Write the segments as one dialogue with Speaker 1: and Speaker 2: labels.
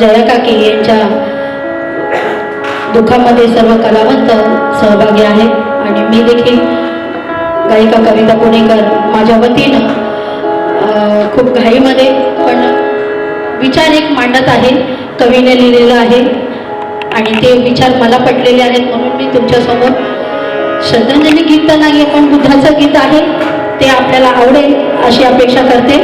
Speaker 1: जया काकी यांच्या दुःखामध्ये सर्व कलावंत सहभागी आहेत आणि मी देखील गायिका कविता पुणेकर माझ्या वतीनं खूप घाईमध्ये पण विचार एक मांडत आहे. कवीने लिहिलेलं आहे. आणि ते विचार मला पटलेले आहेत म्हणून मी तुमच्यासमोर श्रद्धांजली गीत तर नाही पण बुद्धाचं गीत आहे. ते आपल्याला आवडेल अशी अपेक्षा करते.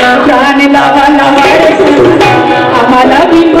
Speaker 1: प्राण लावा लावा आम्हाला बिंब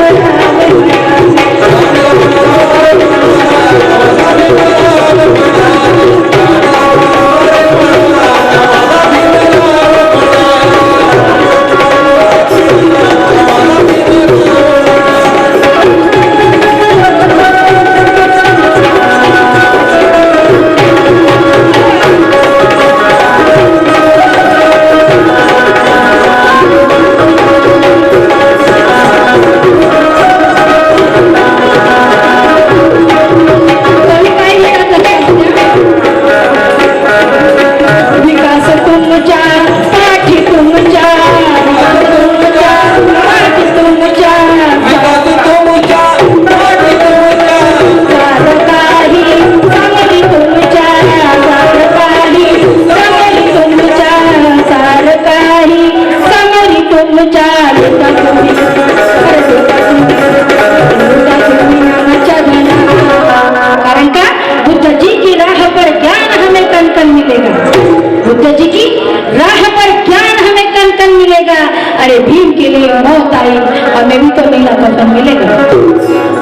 Speaker 1: मिलेगा। अरे भीम के लिए अनुभव आई और मैं भी तो मिला पसंद मिलेगा।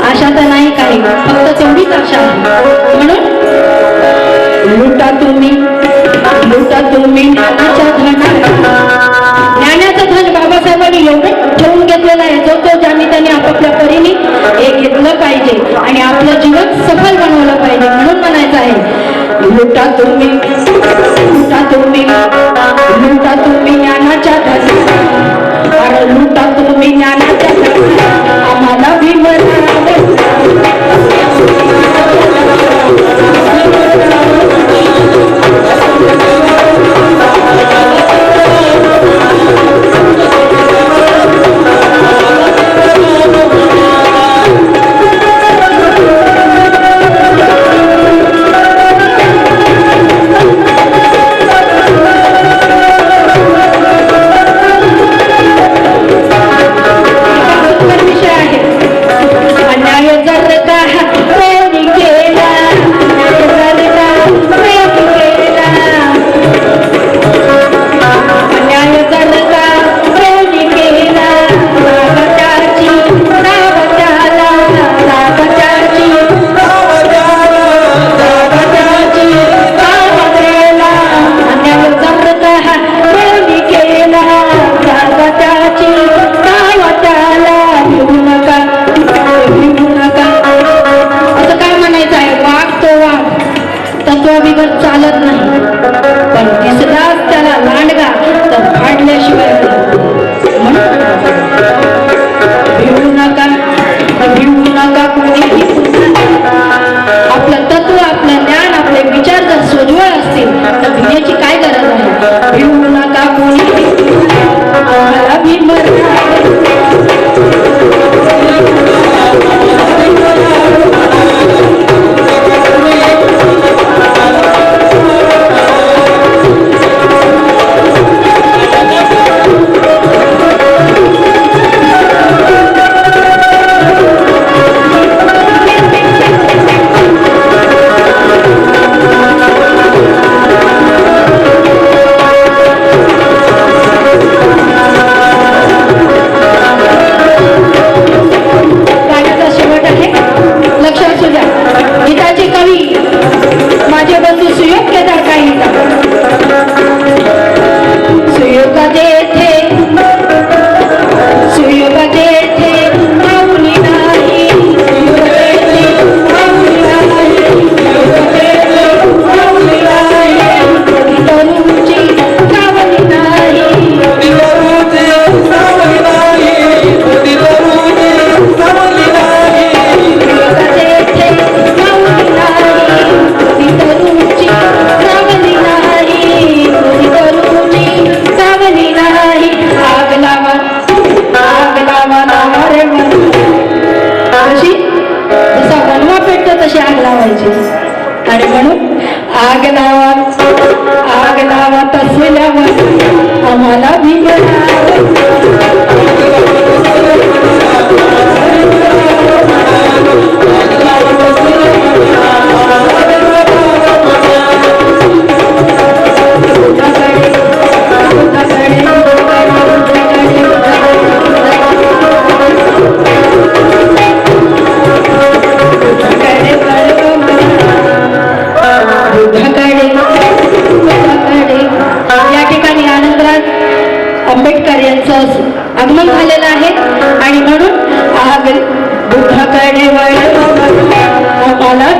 Speaker 1: आशा तो नहीं काही फक्त तेवढीच आशा म्हणून लुटा तुम्ही लुटा तुम्ही। नानाच्या धनात धन बाबासाहेबांनी एवढे ठेवून घेतलेला आहे. जो तो जामिताने आपापल्या परीने हे घेतलं पाहिजे. आणि आपलं जीवन सफल बनवलं पाहिजे. म्हणून म्हणायचं आहे लुटा तुम्ही पाहिजे. आणि म्हणून आग नावात आग नावात असलेल्या वस्तू आम्हाला भिजला आंबेडकर यांचं आगमन झालेलं आहे. आणि म्हणून आग दुःख करणे वळ मला